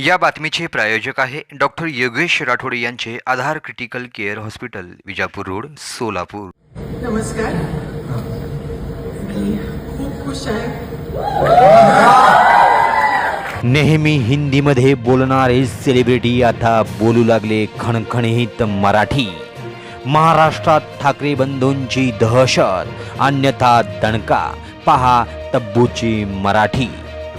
या बातमीचे प्रायोजक आहे डॉक्टर योगेश राठोड यांचे Aadhaar critical care hospital Vijapur road Solapur. नमस्कार. मी खूप खुश आहे. नेहमी हिंदीमध्ये बोलणारे सेलिब्रिटी आता बोलू लागले खणखणीत मराठी. महाराष्ट्रात ठाकरे बंधूंची दहशत अन्यथा दणका. पहा तब्बूची मराठी.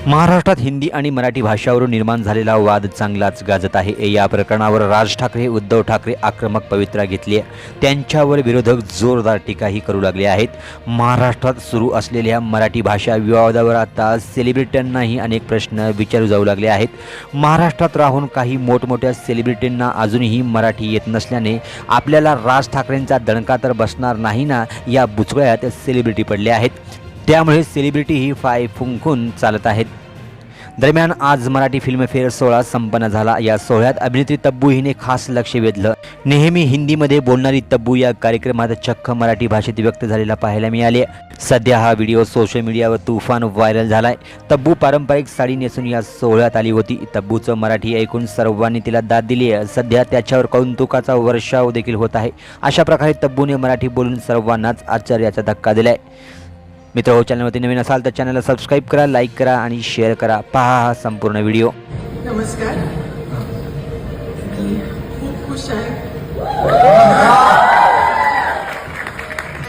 महाराष्ट्रात हिंदी आणि मराठी भाषावरून निर्माण झालेला वाद चांगलाच गाजत आहे. या प्रकरणावर राज ठाकरे उद्धव ठाकरे आक्रमक पवित्रा घेतली आहे. त्यांच्यावर विरोधक जोरदार टीकाही करू लागले आहेत. महाराष्ट्रात सुरू असलेल्या मराठी भाषा विवादावर आता सेलिब्रिट्यांनाही अनेक प्रश्न विचारू जाऊ लागले आहेत. महाराष्ट्रात राहून काही मोठमोठ्या सेलिब्रिटींना अजूनही मराठी येत नसल्याने आपल्याला राज ठाकरेंचा दणका तर बसणार नाही ना या बुचकळ्यात सेलिब्रिटी पडले आहेत. त्यामुळे सेलिब्रिटी ही फाय फुंकून चालत आहेत. दरम्यान आज मराठी फिल्मफेअर सोहळा संपन्न झाला. या सोहळ्यात अभिनेत्री तब्बू हिने खास लक्ष वेधलं. नेहमी हिंदीमध्ये बोलणारी तब्बू या कार्यक्रमात चक्क मराठी भाषेत व्यक्त झालेला पाहायला मिळाले. सध्या हा व्हिडिओ सोशल मीडियावर तुफान व्हायरल झालाय. तब्बू पारंपरिक साडी नेसून या सोहळ्यात आली होती. तब्बूचं मराठी ऐकून सर्वांनी तिला दाद दिली आहे. सध्या त्याच्यावर कौतुकाचा वर्षाव देखील होत आहे. अशा प्रकारे तब्बूने मराठी बोलून सर्वांनाच आश्चर्याचा धक्का दिलाय. मित्र हो चॅनलमध्ये नवीन असाल तर चॅनलला सबस्क्राईब करा लाईक करा आणि शेअर करा. पहा हा संपूर्ण व्हिडिओ नमस्कार. खूप खुश आहे.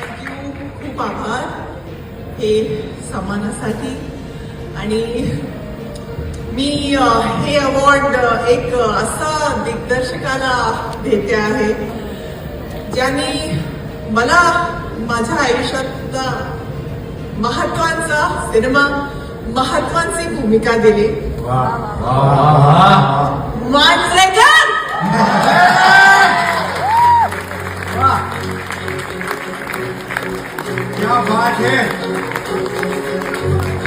थँक्यू खूप आभार. हे सामानासाठी. आणि मी हे अवॉर्ड एक असा दिग्दर्शकाला देते आहे ज्याने मला माझ्या आयुष्यातला महत्त्वाचा सिनेमा महत्वाची भूमिका दिली. मांजरेकर क्या बात है.